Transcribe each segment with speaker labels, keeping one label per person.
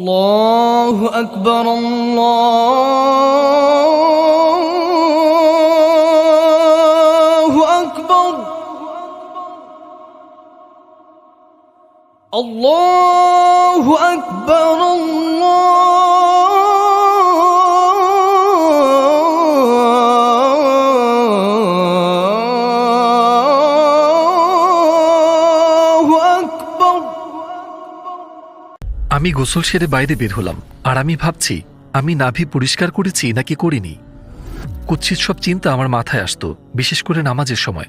Speaker 1: الله أكبر الله
Speaker 2: আমি গোসল সেরে বাইরে বের হলাম, আর আমি ভাবছি, আমি নাভি পরিষ্কার করেছি নাকি করিনি? কুৎসিত সব চিন্তা আমার মাথায় আসতো, বিশেষ করে নামাজের সময়।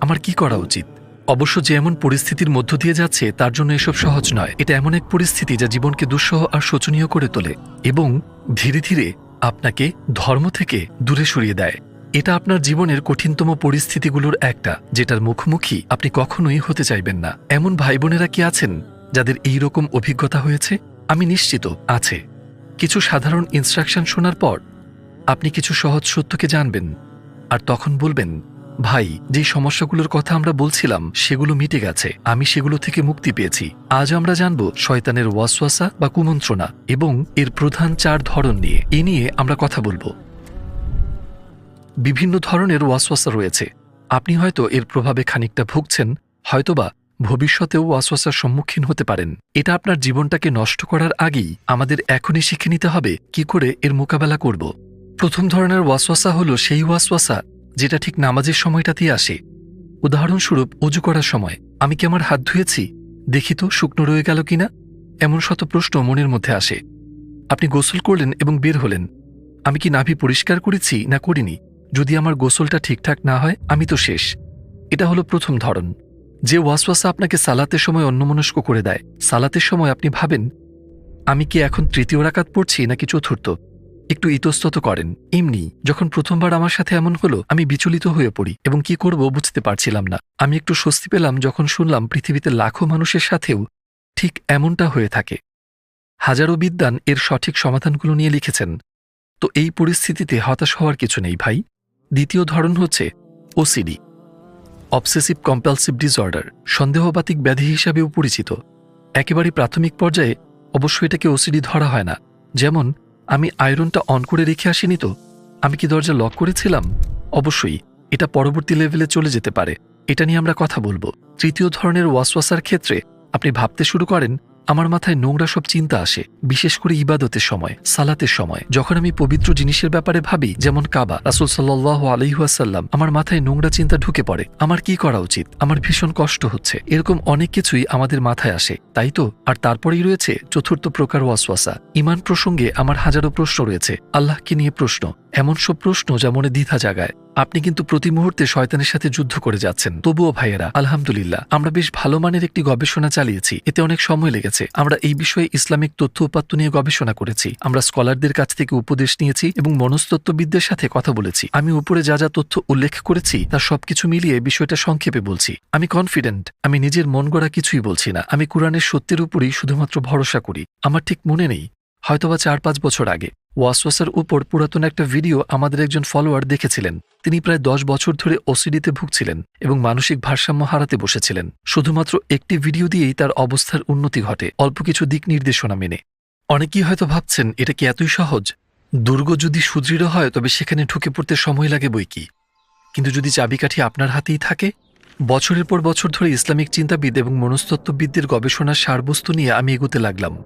Speaker 2: আমার কি করা উচিত? অবশ্য যে এমন পরিস্থিতির মধ্য দিয়ে যাচ্ছে, তার জন্য এসব সহজ নয়। এটা এমন এক পরিস্থিতি যা জীবনকে দুঃসহ আর শোচনীয় করে তোলে এবং ধীরে ধীরে আপনাকে ধর্ম থেকে দূরে সরিয়ে দেয়। এটা আপনার জীবনের কঠিনতম পরিস্থিতিগুলোর একটা, যেটার মুখোমুখি আপনি কখনোই হতে চাইবেন না। এমন ভাই বোনেরা কি আছেন? যাদের এই রকম অভিজ্ঞতা হয়েছে, আমি নিশ্চিত আছে। কিছু সাধারণ ইনস্ট্রাকশন শোনার পর, আপনি কিছু সহজ সত্যকে জানবেন। আর তখন বলবেন, ভাই, যে সমস্যাগুলোর কথা আমরা বলছিলাম, সেগুলো মিটে গেছে। আমি সেগুলো থেকে মুক্তি পেয়েছি। আজ আমরা জানব শয়তানের ওয়াসওয়াসা বা কুমন্ত্রণা এবং এর প্রধান চার ধরন নিয়ে। এ নিয়ে আমরা কথা বলব। বিভিন্ন ধরনের ওয়াসওয়াসা রয়েছে। আপনি হয়তো এর প্রভাবে খানিকটা ভুগছেন, হয়তোবা ভবিষ্যতেও ওয়াসওয়াসার সম্মুখীন হতে পারেন। এটা আপনার জীবনটাকে নষ্ট করার আগেই আমাদের এখনই শিখে নিতে হবে কি করে এর মোকাবেলা করব। প্রথম ধরনের ওয়াসওয়াসা হলো সেই ওয়াসওয়াসা যেটা ঠিক নামাজের সময়টাতেই আসে। উদাহরণস্বরূপ অজু করার সময়, আমি কি আমার হাত ধুয়েছি? দেখি তো, শুকনো রয়ে গেল কিনা? এমন শত প্রশ্ন মনের মধ্যে আসে। আপনি গোসল করলেন এবং বের হলেন। আমি কি নাভি পরিষ্কার করেছি না করিনি? যদি আমার গোসলটা ঠিকঠাক না হয়, আমি তো শেষ। এটা হলো প্রথম ধরন। যে ওয়াসওয়াসা আপনাকে সালাতের সময় অন্যমনস্ক করে দেয়, সালাতের সময় আপনি ভাবেন, আমি কি এখন তৃতীয় রাকাত পড়ছি নাকি চতুর্থ? একটু ইতস্তত করেন, এমনি, যখন প্রথমবার আমার সাথে এমন হলো, আমি বিচলিত হয়ে পড়ি, এবং কি করব বুঝতে পারছিলাম না। আমি একটু স্বস্তি পেলাম যখন শুনলাম পৃথিবীতে লাখো মানুষের সাথেও ঠিক এমনটা হয়ে থাকে। হাজারো বিদ্যান এর সঠিক সমাধানগুলো নিয়ে লিখেছেন। তো এই পরিস্থিতিতে হতাশ হওয়ার কিছু নেই ভাই। দ্বিতীয় ধরন হচ্ছে ওসিডি। অবসেসিভ কম্পালসিভ ডিসঅর্ডার সন্দেহবাতিক ব্যাধি হিসাবেও পরিচিত। একেবারে প্রাথমিক পর্যায়ে অবশ্যই এটাকে ওসিডি ধরা হয় না। যেমন, আমি আয়রনটা অন করে রেখে আসিনি তো? আমি কি দরজা লক করেছিলাম? অবশ্যই, এটা পরবর্তী লেভেলে চলে যেতে পারে। এটা নিয়ে আমরা কথা বলব। তৃতীয় ধরনের ওয়াসওয়াসার ক্ষেত্রে আপনি ভাবতে শুরু করেন আমার মাথায় নোংরা সব চিন্তা আসে, বিশেষ করে ইবাদতের সময়, সালাতের সময়। যখন আমি পবিত্র জিনিসের ব্যাপারে ভাবি, যেমন কাবা, রাসুল সাল্লাহ আলহিহাসাল্লাম আমার মাথায় নোংরা চিন্তা ঢুকে পড়ে। আমার কি করা উচিত? আমার ভীষণ কষ্ট হচ্ছে। এরকম অনেক কিছুই আমাদের মাথায় আসে, তাই তো? আর তারপরেই রয়েছে চতুর্থ প্রকার ওয়াসওয়াসা। ইমান প্রসঙ্গে আমার হাজারো প্রশ্ন রয়েছে। আল্লাহকে নিয়ে প্রশ্ন? এমন সব প্রশ্ন যা মনে দ্বিধা জাগায়। আপনি কিন্তু প্রতি মুহূর্তে শয়তানের সাথে যুদ্ধ করে যাচ্ছেন। তবুও ভাইয়েরা, আলহামদুলিল্লাহ, আমরা বেশ ভালো মানের একটি গবেষণা চালিয়েছি। এতে অনেক সময় লেগেছে। আমরা এই বিষয়ে ইসলামিক তথ্য উপাত্ত নিয়ে গবেষণা করেছি। আমরা স্কলারদের কাছ থেকে উপদেশ নিয়েছি এবং মনস্তত্ত্ববিদদের সাথে কথা বলেছি। আমি উপরে যা যা তথ্য উল্লেখ করেছি, তা সবকিছু মিলিয়ে বিষয়টা সংক্ষেপে বলছি। আমি কনফিডেন্ট আমি নিজের মন গড়া কিছুই বলছি না। আমি কোরআনের সত্যের উপরই শুধুমাত্র ভরসা করি। আমার ঠিক মনে নেই। হয়তোবা চার পাঁচ বছর আগে। ওয়াসওয়াসার উপর পুরাতন একটা ভিডিও আমাদের একজন ফলোয়ার দেখেছিলেন। তিনি প্রায় দশ বছর ধরে ওসিডিতে ভুগছিলেন এবং মানসিক ভারসাম্য হারাতে বসেছিলেন। শুধুমাত্র একটি ভিডিও দিয়েই তার অবস্থার উন্নতি ঘটে, অল্প কিছু দিক নির্দেশনা মেনে। অনেকেই হয়তো ভাবছেন, এটা কি এতই সহজ? দুর্গ যদি সুদৃঢ় হয়, তবে সেখানে ঢুকে পড়তে সময় লাগে বই কি? কিন্তু যদি চাবিকাঠি আপনার হাতেই থাকে? বছরের পর বছর ধরে ইসলামিক চিন্তাবিদ এবং মনস্তত্ত্ববিদদের গবেষণার সারবস্তু নিয়ে আমি এগোতে লাগলাম।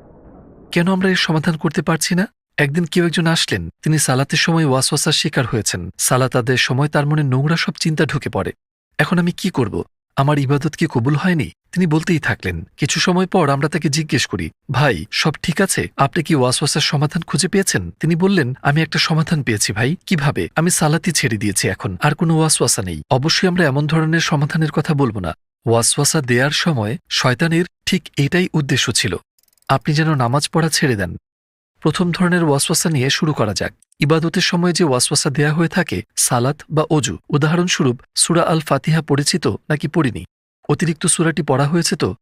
Speaker 2: কেন আমরা এর সমাধান করতে পারছি না? একদিন কেউ একজন আসলেন, তিনি সালাতের সময় ওয়াসওয়াসার শিকার হয়েছেন। সালাত আদের সময় তার মনে নোংরা সব চিন্তা ঢুকে পড়ে। এখন আমি কি করব? আমার ইবাদত কি কবুল হয়নি? তিনি বলতেই থাকলেন, কিছু সময় পর আমরা তাকে জিজ্ঞেস করি, ভাই, সব ঠিক আছে? আপনি কি ওয়াসওয়াসার সমাধান খুঁজে পেয়েছেন? তিনি বললেন, আমি একটা সমাধান পেয়েছি ভাই, কীভাবে? আমি সালাতি ছেড়ে দিয়েছি এখন, আর কোনো ওয়াসওয়াসা নেই। অবশ্যই আমরা এমন ধরনের সমাধানের কথা বলব না। ওয়াসওয়াসা দেয়ার সময় শয়তানের ঠিক এটাই উদ্দেশ্য ছিল, আপনি যেন নামাজ পড়া ছেড়ে দেন। প্রথম ধরনের ওয়াসওয়াসা নিয়ে শুরু করা যাক। ইবাদতের সময় যে ওয়াসওয়াসা দেয়া হয়ে থাকে, সালাত বা অজু উদাহরণস্বরূপ সুরা আল ফাতিহা পরিচিত নাকি পড়িনি? অতিরিক্ত সুরাটি পড়া হয়েছে তো?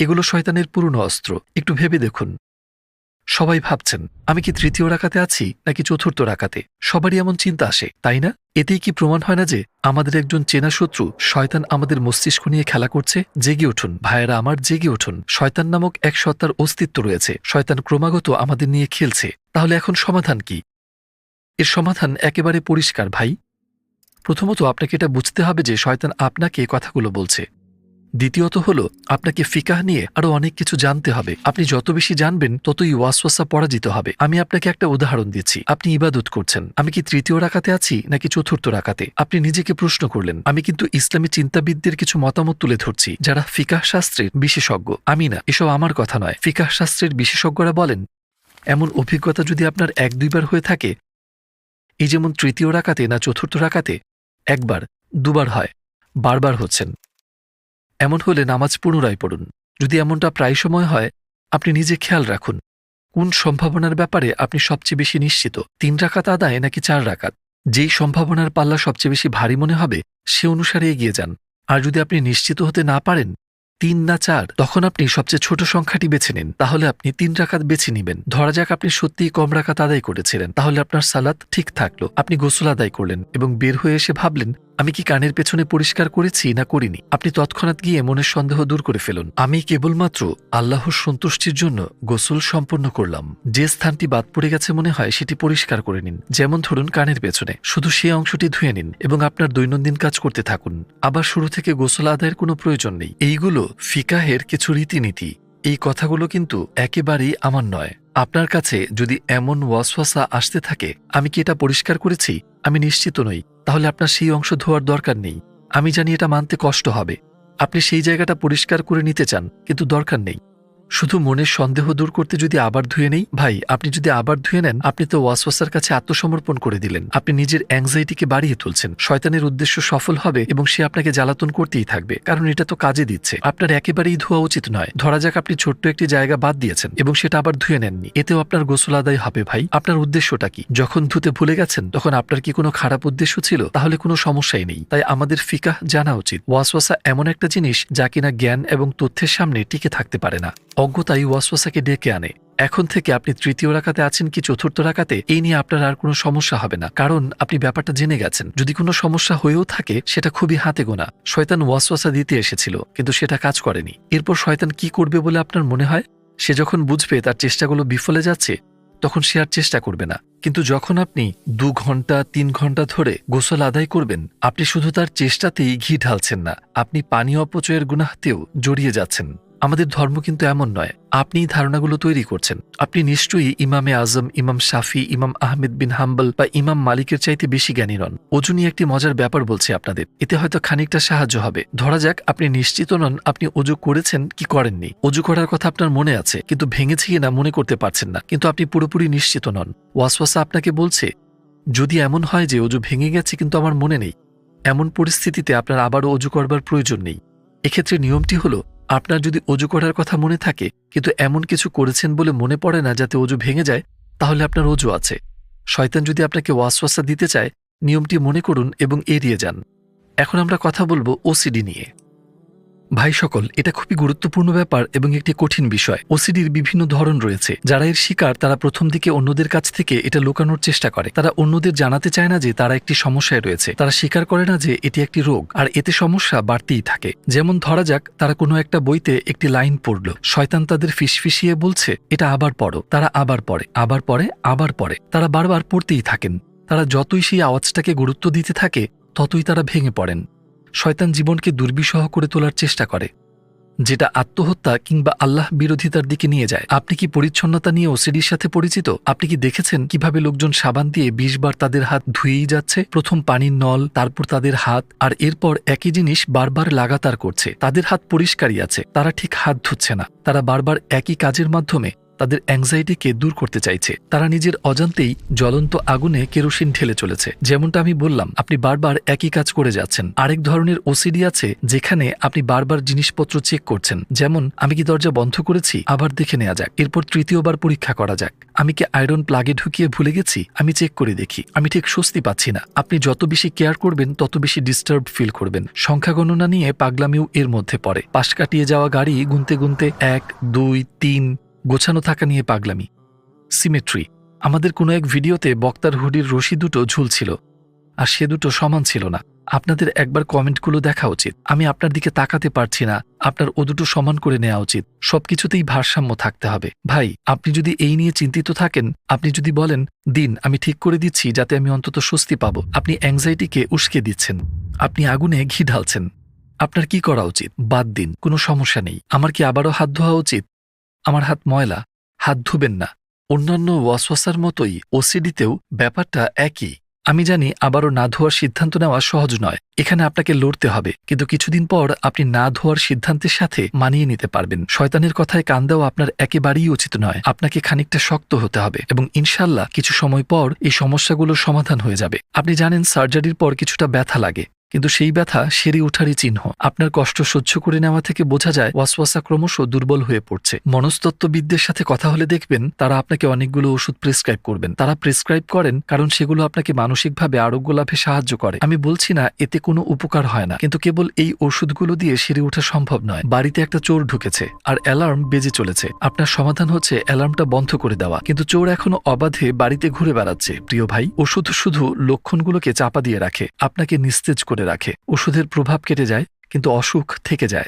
Speaker 2: এগুলো শয়তানের পুরনো অস্ত্র, একটু ভেবে দেখুন। সবাই ভাবছেন, আমি কি তৃতীয় রাকাতে আছি, নাকি চতুর্থ রাকাতে সবারই এমন চিন্তা আসে, তাই না? এতেই কি প্রমাণ হয় না যে, আমাদের একজন চেনা শত্রু শয়তান আমাদের মস্তিষ্ক নিয়ে খেলা করছে? জেগে উঠুন, ভাইয়েরা আমার, জেগে উঠুন। শয়তান নামক এক সত্তার অস্তিত্ব রয়েছে। শয়তান ক্রমাগত আমাদের নিয়ে খেলছে। তাহলে এখন সমাধান কি? এর সমাধান একেবারে পরিষ্কার, ভাই। প্রথমত আপনাকে এটা বুঝতে হবে যে, শয়তান আপনাকে কথাগুলো বলছে। দ্বিতীয়ত হলো, আপনাকে ফিকাহ নিয়ে আরও অনেক কিছু জানতে হবে। আপনি যত বেশি জানবেন, ততই ওয়াসওয়াসা পরাজিত হবে। আমি আপনাকে একটা উদাহরণ দিচ্ছি। আপনি ইবাদত করছেন। আমি কি তৃতীয় রাকাতে আছি, নাকি চতুর্থ রাকাতে? আপনি নিজেকে প্রশ্ন করলেন, আমি কিন্তু ইসলামী চিন্তাবিদদের কিছু মতামত তুলে ধরছি, যারা ফিকাহ শাস্ত্রের বিশেষজ্ঞ। আমি না, এসব আমার কথা নয়। ফিকাহ শাস্ত্রের বিশেষজ্ঞরা বলেন, এমন অভিজ্ঞতা যদি আপনার এক দুইবার হয়ে থাকে, এই যেমন তৃতীয় রাকাতে না চতুর্থ রাকাতে, একবার, দুবার হয়, বারবার হচ্ছেন। এমন হলে নামাজ পুনরায় পড়ুন। যদি এমনটা প্রায় সময় হয়, আপনি নিজে খেয়াল রাখুন। কোন সম্ভাবনার ব্যাপারে আপনি সবচেয়ে বেশি নিশ্চিত? তিন রাকাত আদায় নাকি চার রাকাত? যেই সম্ভাবনার পাল্লা সবচেয়ে বেশি ভারী মনে হবে, সে অনুসারে এগিয়ে যান। আর যদি আপনি নিশ্চিত হতে না পারেন, তিন না চার, তখন আপনি সবচেয়ে ছোট সংখ্যাটি বেছে নিন। তাহলে আপনি তিন রাকাত বেছে নিবেন। ধরা যাক আপনি সত্যিই কম রাকাত আদায় করেছিলেন। তাহলে আপনার সালাত ঠিক থাকল। আপনি গোসল আদায় করলেন এবং বের হয়ে এসে ভাবলেন আমি কি কানের পেছনে পরিষ্কার করেছি না করিনি? আপনি তৎক্ষণাৎ গিয়ে মনের সন্দেহ দূর করে ফেলুন। আমি কেবলমাত্র আল্লাহর সন্তুষ্টির জন্য গোসল সম্পন্ন করলাম। যে স্থানটি বাদ পড়ে গেছে মনে হয়, সেটি পরিষ্কার করে নিন। যেমন ধরুন কানের পেছনে। শুধু সেই অংশটি ধুয়ে নিন এবং আপনার দৈনন্দিন কাজ করতে থাকুন। আবার শুরু থেকে গোসল আদায়ের কোনো প্রয়োজন নেই। এইগুলো ফিকাহের কিছু রীতিনীতি। এই কথাগুলো কিন্তু একেবারেই আমার নয়। আপনার কাছে যদি এমন ওয়াসওয়াসা আসতে থাকে, আমি কি এটা পরিষ্কার করেছি? আমি নিশ্চিত নই। তাহলে আপনার সেই অংশ ধোয়ার দরকার নেই। আমি জানি এটা মানতে কষ্ট হবে। আপনি সেই জায়গাটা পরিষ্কার করে নিতে চান, কিন্তু দরকার নেই। শুধু মনের সন্দেহ দূর করতে যদি আবার ধুয়ে নেই? ভাই, আপনি যদি আবার ধুয়ে নেন, আপনি তো ওয়াসওয়াসার কাছে আত্মসমর্পণ করে দিলেন। আপনি নিজের অ্যাংজাইটিকে বাড়িয়ে তুলছেন। শয়তানের উদ্দেশ্য সফল হবে এবং সে আপনাকে জ্বালাতন করতেই থাকবে, কারণ এটা তো কাজে দিচ্ছে। আপনার একেবারেই ধোয়া উচিত নয়। ধরা যাক আপনি ছোট্ট একটি জায়গা বাদ দিয়েছেন এবং সেটা আবার ধুয়ে নেননি। এতেও আপনার গোসল আদায় হবে, ভাই। আপনার উদ্দেশ্যটা কি? যখন ধুতে ভুলে গেছেন, তখন আপনার কি কোনো খারাপ উদ্দেশ্য ছিল? তাহলে কোনো সমস্যাই নেই। তাই আমাদের ফিকাহ জানা উচিত। ওয়াসওয়াসা এমন একটা জিনিস যা কিনা জ্ঞান এবং তথ্যের সামনে টিকে থাকতে পারে না। অজ্ঞতাই ওয়াসওয়াসাকে ডেকে আনে। এখন থেকে আপনি তৃতীয় রাখাতে আছেন কি চতুর্থ রাখাতে এই নিয়ে আপনার আর কোনো সমস্যা হবে না। কারণ আপনি ব্যাপারটা জেনে গেছেন। যদি কোনো সমস্যা হয়েও থাকে, সেটা খুবই হাতে গোনা। শয়তান ওয়াসওয়াসা দিতে এসেছিল, কিন্তু সেটা কাজ করেনি। এরপর শয়তান কি করবে বলে আপনার মনে হয়? সে যখন বুঝবে তার চেষ্টাগুলো বিফলে যাচ্ছে, তখন সে আর চেষ্টা করবে না। কিন্তু যখন আপনি দু ঘণ্টা, তিন ঘণ্টা ধরে গোসল আদায় করবেন, আপনি শুধু তার চেষ্টাতেই ঘি ঢালছেন না, আপনি পানি অপচয়ের গুনাহতেও জড়িয়ে যাচ্ছেন। আমাদের ধর্ম কিন্তু এমন নয়। আপনি ধারণাগুলো তৈরি করছেন। আপনি নিশ্চয়ই ইমামে আজম, ইমাম শাফি, ইমাম আহমেদ বিন হাম্বল বা ইমাম মালিকের চাইতে বেশি জ্ঞানী নন। ওজনই একটি মজার ব্যাপার বলছে আপনাদের। এতে হয়তো খানিকটা সাহায্য হবে। ধরা যাক, আপনি নিশ্চিত নন আপনি অজু করেছেন কি করেননি। অজু করার কথা আপনার মনে আছে, কিন্তু ভেঙেছে কিনা মনে করতে পারছেন না। কিন্তু আপনি পুরোপুরি নিশ্চিত নন। ওয়াসওয়াসা আপনাকে বলছে, যদি এমন হয় যে অজু ভেঙে গেছে কিন্তু আমার মনে নেই, এমন পরিস্থিতিতে আপনার আবারও অজু করবার প্রয়োজন নেই। এক্ষেত্রে নিয়মটি হলো আপনার যদি অজু করার কথা মনে থাকে, কিন্তু এমন কিছু করেছেন বলে মনে পড়ে না যাতে অজু ভেঙে যায়, তাহলে আপনার অজু আছে। শয়তান যদি আপনাকে ওয়াসওয়াসা দিতে চায়, নিয়মটি মনে করুন এবং এড়িয়ে যান। এখন আমরা কথা বলব ওসিডি নিয়ে। ভাই সকল, এটা খুবই গুরুত্বপূর্ণ ব্যাপার এবং একটি কঠিন বিষয়। ওসিডির বিভিন্ন ধরন রয়েছে। যারা এর শিকার, তারা প্রথম দিকে অন্যদের কাছ থেকে এটা লুকানোর চেষ্টা করে। তারা অন্যদের জানাতে চায় না যে তারা একটি সমস্যায় রয়েছে। তারা স্বীকার করে না যে এটি একটি রোগ, আর এতে সমস্যা বাড়তেই থাকে। যেমন ধরা যাক, তারা কোনো একটা বইতে একটি লাইন পড়ল। শয়তান তাদের ফিসফিসিয়ে বলছে, এটা আবার পড়ো। তারা আবার পড়ে আবার পড়ে আবার পড়ে। তারা বারবার পড়তেই থাকেন। তারা যতই সেই আওয়াজটাকে গুরুত্ব দিতে থাকে, ততই তারা ভেঙে পড়েন। শয়তান জীবনকে দুর্বিষহ করে তোলার চেষ্টা করে, যেটা আত্মহত্যা কিংবা আল্লাহ বিরোধিতার দিকে নিয়ে যায়। আপনি কি পরিচ্ছন্নতা নিয়ে ওসিডির সাথে পরিচিত? আপনি কি দেখেছেন কীভাবে লোকজন সাবান দিয়ে বিশ বার তাদের হাত ধুয়েই যাচ্ছে? প্রথম পানির নল, তারপর তাদের হাত, আর এরপর একই জিনিস বারবার লাগাতার করছে। তাদের হাত পরিষ্কারই আছে, তারা ঠিক হাত ধুচ্ছে না। তারা বারবার একই কাজের মাধ্যমে তাদের অ্যাংজাইটিকে দূর করতে চাইছে। তারা নিজের অজান্তেই জ্বলন্ত আগুনে কেরোসিন ঢেলে চলেছে। যেমনটা আমি বললাম, আপনি বারবার একই কাজ করে যাচ্ছেন। আরেক ধরনের ওসিডি আছে, যেখানে আপনি বারবার জিনিসপত্র চেক করছেন। যেমন, আমি কি দরজা বন্ধ করেছি? আবার দেখে নেওয়া যাক। এরপর তৃতীয়বার পরীক্ষা করা যাক। আমি কি আয়রন প্লাগে ঢুকিয়ে ভুলে গেছি? আমি চেক করে দেখি। আমি ঠিক স্বস্তি পাচ্ছি না। আপনি যত বেশি কেয়ার করবেন, তত বেশি ডিস্টার্ব ফিল করবেন। সংখ্যা গণনা নিয়ে পাগলামিও এর মধ্যে পড়ে। পাশ কাটিয়ে যাওয়া গাড়ি গুনতে গুনতে এক, দুই, তিন গোছানো থাকা নিয়ে পাগলামি। সিমেট্রি। আমাদের কোনো এক ভিডিওতে বক্তার হুডির রশি দুটো ঝুলছিল, আর সে দুটো সমান ছিল না। আপনাদের একবার কমেন্টগুলো দেখা উচিত। আমি আপনার দিকে তাকাতে পারছি না। আপনার ও দুটো সমান করে নেওয়া উচিত। সবকিছুতেই ভারসাম্য থাকতে হবে। ভাই, আপনি যদি এই নিয়ে চিন্তিত থাকেন, আপনি যদি বলেন, দিন, আমি ঠিক করে দিচ্ছি যাতে আমি অন্তত স্বস্তি পাবো। আপনি অ্যাংজাইটিকে উস্কে দিচ্ছেন। আপনি আগুনে ঘি ঢালছেন। আপনার কি করা উচিত? বাদ দিন, কোনো সমস্যা নেই। আমার কি আবারও হাত ধোয়া উচিত? আমার হাত ময়লা, হাত ধুবেন না। অন্যান্য ওয়াসওয়াসার মতোই ওসিডিতেও ব্যাপারটা একই। আমি জানি আবারও না ধোয়ার সিদ্ধান্ত নেওয়া সহজ নয়। এখানে আপনাকে লড়তে হবে, কিন্তু কিছুদিন পর আপনি না ধোয়ার সিদ্ধান্তের সাথে মানিয়ে নিতে পারবেন। শয়তানের কথায় কান দেওয়া আপনার একেবারেই উচিত নয়। আপনাকে খানিকটা শক্ত হতে হবে এবং ইনশাল্লাহ কিছু সময় পর এই সমস্যাগুলোর সমাধান হয়ে যাবে। আপনি জানেন সার্জারির পর কিছুটা ব্যথা লাগে। কিন্তু সেই ব্যথা সেরে ওঠারই চিহ্ন। আপনার কষ্ট সহ্য করে নেওয়া থেকে বোঝা যায় ওয়াসওয়াসা ক্রমশ দুর্বল হয়ে পড়ছে। মনস্তত্ত্ববিদদের সাথে কথা হলে দেখবেন তারা আপনাকে অনেকগুলো ওষুধ প্রেসক্রাইব করবেন। তারা প্রেসক্রাইব করেন কারণ সেগুলো আপনাকে মানসিকভাবে আরোগ্য লাভে সাহায্য করে। আমি বলছি না, এতে কোনো উপকার হয় না। কিন্তু কেবল এই ওষুধগুলো দিয়ে সেরে ওঠা সম্ভব নয়। বাড়িতে একটা চোর ঢুকেছে আর অ্যালার্ম বেজে চলেছে। আপনার সমাধান হচ্ছে অ্যালার্মটা বন্ধ করে দেওয়া। কিন্তু চোর এখনও অবাধে বাড়িতে ঘুরে বেড়াচ্ছে। প্রিয় ভাই, ওষুধ শুধু লক্ষণগুলোকে চাপা দিয়ে রাখে। আপনাকে নিস্তেজ করে রাখে। ওষুধের প্রভাব কেটে যায়, কিন্তু অসুখ থেকে যায়।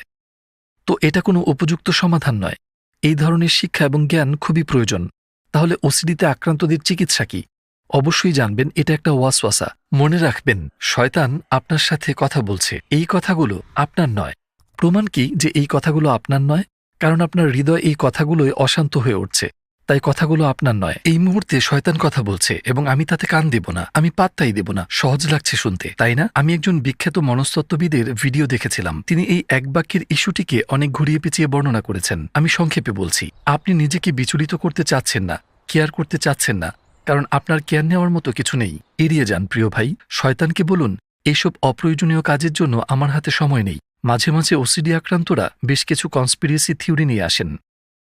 Speaker 2: তো এটা কোনো উপযুক্ত সমাধান নয়। এই ধরনের শিক্ষা এবং জ্ঞান খুবই প্রয়োজন। তাহলে ওসিডিতে আক্রান্তদের চিকিৎসা কি? অবশ্যই জানবেন, এটা একটা ওয়াসওয়াসা। মনে রাখবেন, শয়তান আপনার সাথে কথা বলছে। এই কথাগুলো আপনার নয়। প্রমাণ কি যে এই কথাগুলো আপনার নয়? কারণ আপনার হৃদয় এই কথাগুলোই অশান্ত হয়ে উঠছে। তাই কথাগুলো আপনার নয়। এই মুহূর্তে শয়তান কথা বলছে এবং আমি তাতে কান দেব না, আমি পাত্তাই দেব না, সহজ লাগছে শুনতে, তাই না? আমি একজন বিখ্যাত মনস্তত্ত্ববিদের ভিডিও দেখেছিলাম। তিনি এই এক বাক্যের ইস্যুটিকে অনেক ঘুরিয়ে পেঁচিয়ে বর্ণনা করেছেন। আমি সংক্ষেপে বলছি, আপনি নিজেকে বিচলিত করতে চাচ্ছেন না, কেয়ার করতে চাচ্ছেন না, কারণ আপনার কেয়ার নেওয়ার মতো কিছু নেই। এড়িয়ে যান প্রিয় ভাই, শয়তানকে বলুন এইসব অপ্রয়োজনীয় কাজের জন্য আমার হাতে সময় নেই। মাঝে মাঝে ওসিডি আক্রান্তরা বেশ কিছু কনস্পিরেসি থিওরি নিয়ে আসেন।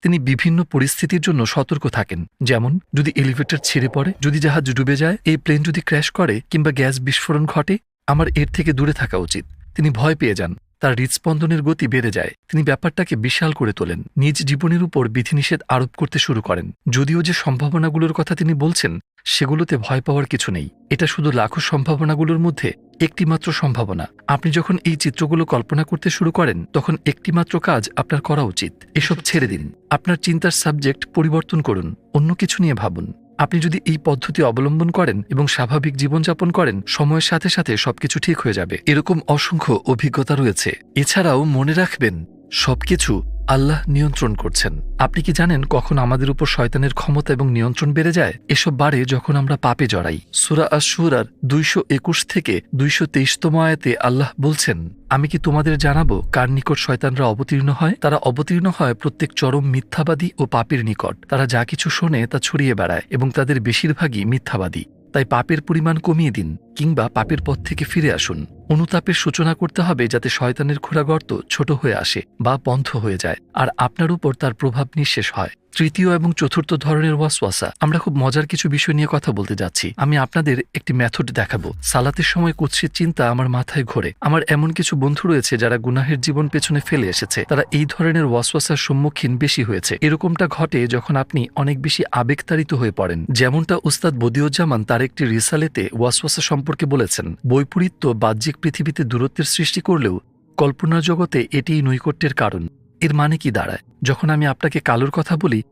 Speaker 2: তিনি বিভিন্ন পরিস্থিতির জন্য সতর্ক থাকেন। যেমন, যদি এলিভেটর ছিঁড়ে পড়ে, যদি জাহাজ ডুবে যায়, এই প্লেন যদি ক্র্যাশ করে, কিংবা গ্যাস বিস্ফোরণ ঘটে, আমার এর থেকে দূরে থাকা উচিত। তিনি ভয় পেয়ে যান, তার হৃদস্পন্দনের গতি বেড়ে যায়। তিনি ব্যাপারটাকে বিশাল করে তোলেন, নিজ জীবনের উপর বিধিনিষেধ আরোপ করতে শুরু করেন। যদিও যে সম্ভাবনাগুলোর কথা তিনি বলছেন, সেগুলোতে ভয় পাওয়ার কিছু নেই। এটা শুধু লাখো সম্ভাবনাগুলোর মধ্যে একটিমাত্র সম্ভাবনা। আপনি যখন এই চিত্রগুলো কল্পনা করতে শুরু করেন, তখন একটিমাত্র কাজ আপনার করা উচিত। এসব ছেড়ে দিন। আপনার চিন্তার সাবজেক্ট পরিবর্তন করুন, অন্য কিছু নিয়ে ভাবুন। আপনি যদি এই পদ্ধতি অবলম্বন করেন এবং স্বাভাবিক জীবনযাপন করেন, সময়ের সাথে সাথে সবকিছু ঠিক হয়ে যাবে। এরকম অসংখ্য অভিজ্ঞতা রয়েছে। এছাড়াও মনে রাখবেন, সবকিছু আল্লাহ নিয়ন্ত্রণ করছেন। আপনি কি জানেন কখন আমাদের উপর শয়তানের ক্ষমতা এবং নিয়ন্ত্রণ বেড়ে যায়? এসব বাড়ে যখন আমরা পাপে জড়াই। সুরা আশুরার দুইশো একুশ থেকে দুইশো তেইশতম আয়াতে আল্লাহ বলছেন, আমি কি তোমাদের জানাব কার নিকট শয়তানরা অবতীর্ণ হয়? তারা অবতীর্ণ হয় প্রত্যেক চরম মিথ্যাবাদী ও পাপের নিকট। তারা যা কিছু শোনে তা ছড়িয়ে বেড়ায় এবং তাদের বেশিরভাগই মিথ্যাবাদী। তাই পাপের পরিমাণ কমিয়ে দিন কিংবা পাপের পথ থেকে ফিরে আসুন। অনুতাপের সূচনা করতে হবে যাতে শয়তানের খোরাগর্ত ছোট হয়ে আসে বা বন্ধ হয়ে যায়, আর আপনার উপর তার প্রভাব নিঃশেষ হয়। তৃতীয় এবং চতুর্থ ধরনের ওয়াসওয়াসা। আমরা খুব মজার কিছু বিষয় নিয়ে কথা বলতে যাচ্ছি। আমি আপনাদের একটি মেথড দেখাবো। সালাতের সময় কুৎসিত চিন্তা আমার মাথায় ঘোরে। আমার এমন কিছু বন্ধু রয়েছে যারা গুনাহের জীবন পেছনে ফেলে এসেছে। তারা এই ধরনের ওয়াসওয়াসার সম্মুখীন বেশি হয়েছে। এরকমটা ঘটে যখন আপনি অনেক বেশি আবেগতাড়িত হয়ে পড়েন। যেমনটা উস্তাদ বদিউজ্জামান তার একটি রিসালেতে ওয়াসওয়াসা সম্পর্কে বলেছেন, বৈপরীত্য বাহ্যিক পৃথিবীতে দূরত্বের সৃষ্টি করলেও কল্পনার জগতে এটিই নৈকট্যের কারণ। এর মানে কি দাঁড়ায়? যখন আমি আপনাকে কালোর কথা বলি,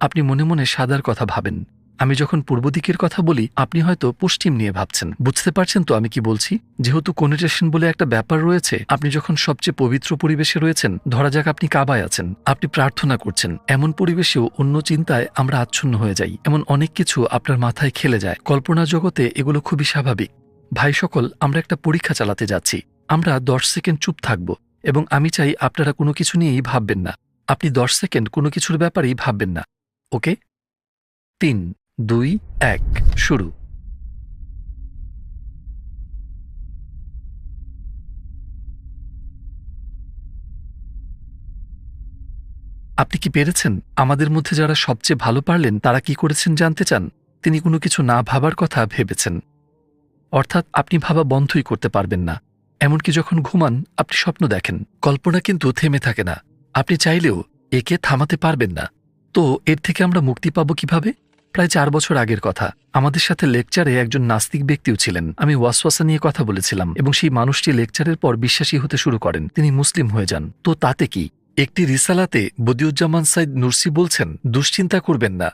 Speaker 2: আপনি মনে মনে সাদার কথা ভাবেন। আমি যখন পূর্ব দিকের কথা বলি, আপনি হয়তো পশ্চিম নিয়ে ভাবছেন। বুঝতে পারছেন তো আমি কি বলছি? যেহেতু কোনিটেশন বলে একটা ব্যাপার রয়েছে, আপনি যখন সবচেয়ে পবিত্র পরিবেশে রয়েছেন, ধরা যাক আপনি কাবায় আছেন, আপনি প্রার্থনা করছেন। এমন পরিবেশেও অন্য চিন্তায় আমরা আচ্ছন্ন হয়ে যাই। এমন অনেক কিছু আপনার মাথায় খেলে যায়। কল্পনা জগতে এগুলো খুবই স্বাভাবিক। ভাই সকল, আমরা একটা পরীক্ষা চালাতে যাচ্ছি। আমরা দশ সেকেন্ড চুপ থাকব। এবং আমি চাই আপনারা কোনো কিছু নিয়েই ভাববেন না। আপনি দশ সেকেন্ড কোনো কিছুর ব্যাপারেই ভাববেন না, ওকে? তিন, দুই, এক, শুরু। আপনি কি পেরেছেন? আমাদের মধ্যে যারা সবচেয়ে ভালো পারলেন, তারা কি করেছেন জানতে চান? তিনি কোনো কিছু না ভাবার কথা ভেবেছেন। অর্থাৎ আপনি ভাবা বন্ধই করতে পারবেন না। এমনকি যখন ঘুমান, আপনি স্বপ্ন দেখেন। কল্পনা কিন্তু থেমে থাকে না। আপনি চাইলেও একে থামাতে পারবেন না। তো এর থেকে আমরা মুক্তি পাব কীভাবে? প্রায় চার বছর আগের কথা। আমাদের সাথে লেকচারে একজন নাস্তিক ব্যক্তিও ছিলেন। আমি ওয়াসওয়াসা নিয়ে কথা বলেছিলাম এবং সেই মানুষটি লেকচারের পর বিশ্বাসী হতে শুরু করেন। তিনি মুসলিম হয়ে যান। তো তাতে কি? একটি রিসালাতে বদিউজ্জামান সাইদ নুরসি বলছেন, দুশ্চিন্তা করবেন না।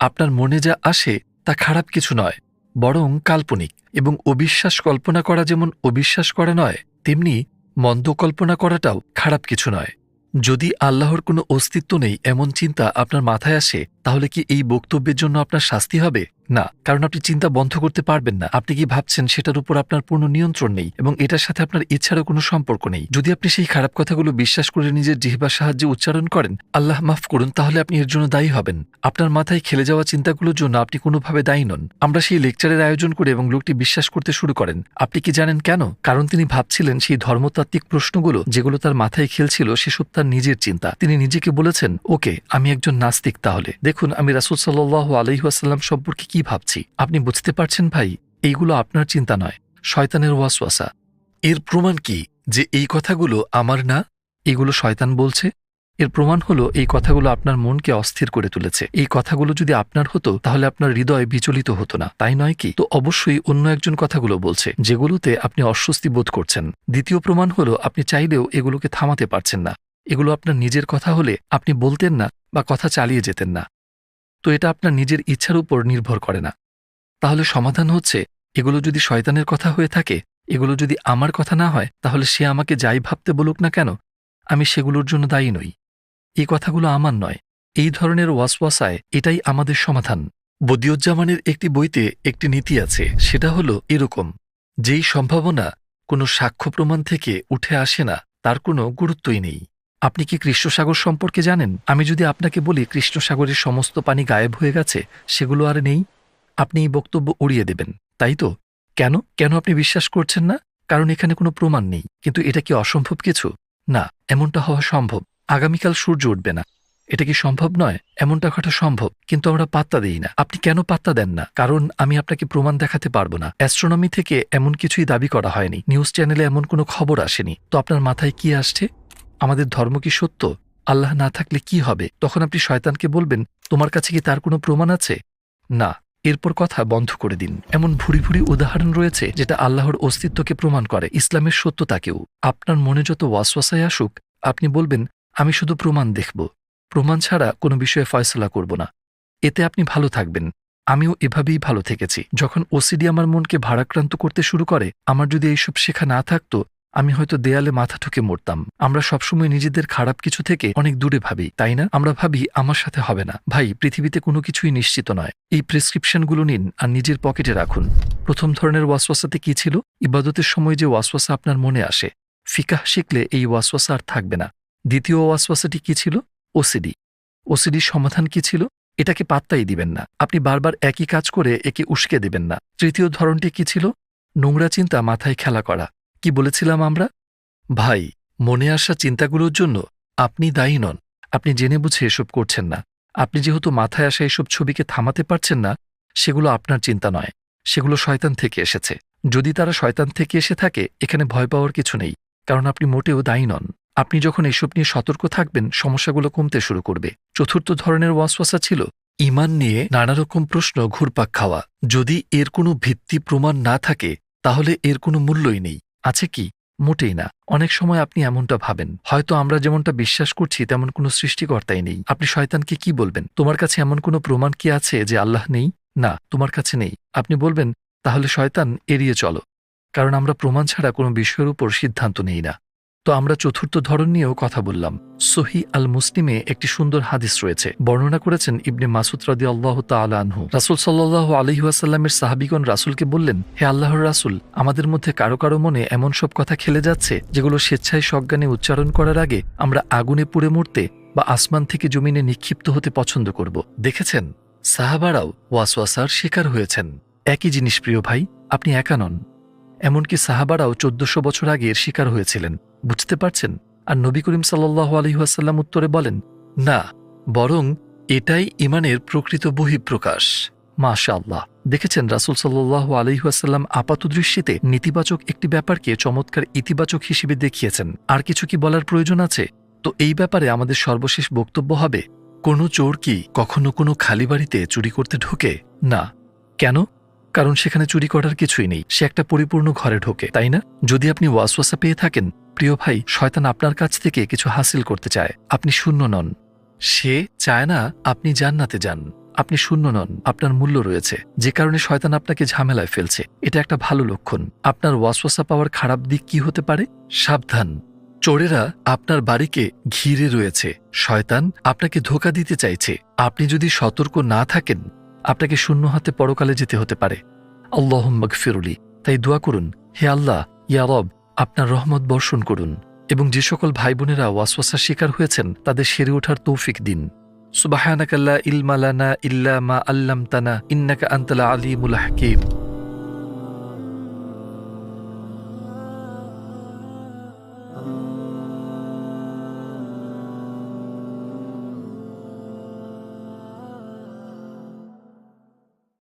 Speaker 2: আপনার মনে যা আসে তা খারাপ কিছু নয়, বরং কাল্পনিক। এবং অবিশ্বাস কল্পনা করা যেমন অবিশ্বাস করা নয়, তেমনি মন্দ কল্পনা করাটাও খারাপ কিছু নয়। যদি আল্লাহর কোনো অস্তিত্ব নেই, এমন চিন্তা আপনার মাথায় আসে, তাহলে কি এই বক্তব্যের জন্য আপনার শাস্তি হবে? না, কারণ আপনি চিন্তা বন্ধ করতে পারবেন না। আপনি কি ভাবছেন সেটার উপর আপনার পূর্ণ নিয়ন্ত্রণ নেই এবং এটার সাথে আপনার ইচ্ছারও কোনো সম্পর্ক নেই? যদি আপনি সেই খারাপ কথাগুলো বিশ্বাস করে নিজের জিহ্বার সাহায্যে উচ্চারণ করেন, আল্লাহ মাফ করুন, তাহলে আপনি এর জন্য দায়ী হবেন। আপনার মাথায় খেলে যাওয়া চিন্তাগুলোর জন্য আপনি কোনোভাবে দায়ী নন। আমরা সেই লেকচারের আয়োজন করে এবং লোকটি বিশ্বাস করতে শুরু করেন। আপনি কি জানেন কেন? কারণ তিনি ভাবছিলেন সেই ধর্মতাত্ত্বিক প্রশ্নগুলো যেগুলো তার মাথায় খেলছিল সেসব তার নিজের চিন্তা। তিনি নিজেকে বলেছেন, ওকে, আমি একজন নাস্তিক তাহলে। দেখুন, আমি রাসুল সাল্লাহ আলহিহাসাল্লাম সম্পর্কে কি ভাবছি? আপনি বুঝতে পারছেন ভাই, এইগুলো আপনার চিন্তা নয়, শয়তানের ওয়াসওয়াসা। এর প্রমাণ কি? যে এই কথাগুলো আমার না, এগুলো শয়তান বলছে? এর প্রমাণ হলো এই কথাগুলো আপনার মনকে অস্থির করে তুলেছে। এই কথাগুলো যদি আপনার হতো, তাহলে আপনার হৃদয় বিচলিত হতো না, তাই নয় কি? তো অবশ্যই অন্য একজন কথাগুলো বলছে, যেগুলোতে আপনি অস্বস্তি বোধ করছেন। দ্বিতীয় প্রমাণ হলো আপনি চাইলেও এগুলোকে থামাতে পারছেন না। এগুলো আপনার নিজের কথা হলে আপনি বলতেন না বা কথা চালিয়ে যেতেন না। তো এটা আপনার নিজের ইচ্ছার উপর নির্ভর করে না। তাহলে সমাধান হচ্ছে, এগুলো যদি শয়তানের কথা হয়ে থাকে, এগুলো যদি আমার কথা না হয়, তাহলে সে আমাকে যাই ভাবতে বলুক না কেন? আমি সেগুলোর জন্য দায়ী নই। এই কথাগুলো আমার নয়। এই ধরনের ওয়াসওয়াসায় এটাই আমাদের সমাধান। বদিউজ্জামানের একটি বইতে একটি নীতি আছে, সেটা হলো এরকম। যেই সম্ভাবনা কোনো সাক্ষ্য প্রমাণ থেকে উঠে আসে না, তার কোনো গুরুত্বই নেই। আপনি কি কৃষ্ণসাগর সম্পর্কে জানেন? আমি যদি আপনাকে বলি, কৃষ্ণসাগরের সমস্ত পানি গায়েব হয়ে গেছে, সেগুলো আর নেই। আপনি এই বক্তব্য উড়িয়ে দেবেন, তাই তো? কেন? কেন আপনি বিশ্বাস করছেন না? কারণ এখানে কোনো প্রমাণ নেই। কিন্তু এটা কি অসম্ভব কিছু? না, এমনটা হওয়া সম্ভব। আগামীকাল সূর্য উঠবে না। এটা কি সম্ভব নয়? এমনটা ঘটা সম্ভব। কিন্তু আমরা পাত্তা দিই না। আপনি কেন পাত্তা দেন না? কারণ আমি আপনাকে প্রমাণ দেখাতে পারব না। অ্যাস্ট্রোনমি থেকে এমন কিছুই দাবি করা হয়নি। নিউজ চ্যানেলে এমন কোনো খবর আসেনি। তো আপনার মাথায় কি আসছে? আমাদের ধর্ম কি সত্য? আল্লাহ না থাকলে কি হবে? তখন আপনি শয়তানকে বলবেন, তোমার কাছে কি তার কোনো প্রমাণ আছে? না, এরপর কথা বন্ধ করে দিন। এমন ভুরি ভুরি উদাহরণ রয়েছে যেটা আল্লাহর অস্তিত্বকে প্রমাণ করে, ইসলামের সত্যতাকেও। আপনার মনে যত ওয়াসওয়াসায় আসুক, আপনি বলবেন, আমি শুধু প্রমাণ দেখব। প্রমাণ ছাড়া কোনো বিষয়ে ফয়সলা করব না। এতে আপনি ভালো থাকবেন। আমিও এভাবেই ভালো থেকেছি। যখন ওসিডি আমার মনকে ভারাক্রান্ত করতে শুরু করে, আমার যদি এইসব শেখা না থাকতো আমি হয়তো দেয়ালে মাথা ঠুকে মরতাম। আমরা সবসময় নিজেদের খারাপ কিছু থেকে অনেক দূরে ভাবি, তাই না? আমরা ভাবি, আমার সাথে হবে না। ভাই, পৃথিবীতে কোনো কিছুই নিশ্চিত নয়। এই প্রেসক্রিপশনগুলো নিন আর নিজের পকেটে রাখুন। প্রথম ধরনের ওয়াসওয়াসাতে কি ছিল? ইবাদতের সময় যে ওয়াসওয়াসা আপনার মনে আসে। ফিকাহ শিখলে এই ওয়াসওয়াসা আর থাকবে না। দ্বিতীয় ওয়াসওয়াসাটি কি ছিল? ওসিডি। ওসিডির সমাধান কি ছিল? এটাকে পাত্তাই দিবেন না। আপনি বারবার একই কাজ করে একে উস্কে দেবেন না। তৃতীয় ধরনটি কি ছিল? নোংরা চিন্তা মাথায় খেলা করা। কি বলেছিলাম আমরা? ভাই, মনে আসা চিন্তাগুলোর জন্য আপনি দায়ী নন। আপনি জেনে বুঝে এসব করছেন না। আপনি যেহেতু মাথায় আসা এসব ছবিকে থামাতে পারছেন না, সেগুলো আপনার চিন্তা নয়। সেগুলো শয়তান থেকে এসেছে। যদি তারা শয়তান থেকে এসে থাকে, এখানে ভয় পাওয়ার কিছু নেই, কারণ আপনি মোটেও দায়ী নন। আপনি যখন এসব নিয়ে সতর্ক থাকবেন, সমস্যাগুলো কমতে শুরু করবে। চতুর্থ ধরনের ওয়াসওয়াসা ছিল, ইমান নিয়ে নানা রকম প্রশ্ন, ঘুরপাক খাওয়া। যদি এর কোনো ভিত্তি প্রমাণ না থাকে, তাহলে এর কোনো মূল্যই নেই। আছে কি? মোটেই না। অনেক সময় আপনি এমনটা ভাবেন। হয়তো আমরা যেমনটা বিশ্বাস করছি, তেমন কোনো সৃষ্টিকর্তাই নেই। আপনি শয়তানকে কি বলবেন? তোমার কাছে এমন কোনো প্রমাণ কি আছে যে আল্লাহ নেই? না, তোমার কাছে নেই। আপনি বলবেন, তাহলে শয়তান এড়িয়ে চলো। কারণ আমরা প্রমাণ ছাড়া কোনো বিষয়ের উপর সিদ্ধান্ত নেই না। তো আমরা চতুর্থ ধরন নিয়েও কথা বললাম। সহি আল মুসলিমে একটি সুন্দর হাদিস রয়েছে। বর্ণনা করেছেন ইবনে মাসুদ রাদি আল্লাহ আনহু। রাসুল সাল্লাহ আলহিহাসাল্লামের সাহাবিগণ রাসুলকে বললেন, হে আল্লাহর রাসুল, আমাদের মধ্যে কারও কারও মনে এমন সব কথা খেলে যাচ্ছে যেগুলো স্বেচ্ছায় সজ্ঞানে উচ্চারণ করার আগে আমরা আগুনে পুড়ে মরতে বা আসমান থেকে জমিনে নিক্ষিপ্ত হতে পছন্দ করব। দেখেছেন? সাহাবারাও ওয়াসওয়াসার শিকার হয়েছেন। একই জিনিস, প্রিয় ভাই, আপনি একা নন। এমনকি সাহাবারাও চোদ্দশো বছর আগে এর শিকার হয়েছিলেন। বুঝতে পারছেন? আর নবী করিম সাল্লাহ আলহিহাসাল্লাম উত্তরে বলেন, না, বরং এটাই ইমানের প্রকৃত বহিঃপ্রকাশ। মাশা আল্লাহ দেখেছেন রাসুল সাল্লাহ আলহিহাসাল্লাম আপাত দৃষ্টিতে নেতিবাচক একটি ব্যাপারকে চমৎকার ইতিবাচক হিসেবে দেখিয়েছেন। আর কিছু কি বলার প্রয়োজন আছে? তো এই ব্যাপারে আমাদের সর্বশেষ বক্তব্য হবে, কোনো চোর কি কখনো কোনো খালি বাড়িতে চুরি করতে ঢোকে? না। কেন? কারণ সেখানে চুরি করার কিছুই নেই। সে একটা পরিপূর্ণ ঘরে ঢোকে, তাই না? যদি আপনি ওয়াসওয়াসা পেয়ে থাকেন, প্রিয় ভাই, শয়তান আপনার কাছ থেকে কিছু হাসিল করতে চায়। আপনি শূন্য নন। সে চায় না আপনি জান্নাতে যান। আপনি শূন্য নন, আপনার মূল্য রয়েছে। যে কারণে শয়তান আপনাকে ঝামেলায় ফেলছে। এটা একটা ভালো লক্ষণ। আপনার ওয়াসওয়াসা পাওয়ার খারাপ দিক কি হতে পারে? সাবধান। চোরেরা আপনার বাড়িকে ঘিরে রয়েছে। শয়তান আপনাকে ধোকা দিতে চাইছে। আপনি যদি সতর্ক না থাকেন আপনাকে শূন্য হাতে পরকালে যেতে হতে পারে। আল্লাহ ফিরুলি তাই দোয়া করুন, হে আল্লাহ, ইয়া রব, আপনার রহমত বর্ষণ করুন, এবং যে সকল ভাই বোনেরা ওয়াসওয়াসার শিকার হয়েছেন, তাদের সেরে ওঠার তৌফিক দিন। সুবাহানাকাল্লা ইলমালানা ইল্লা মা আল্লাম তানা ইন্নাকা আন্তলা আলিমুল হাকিম।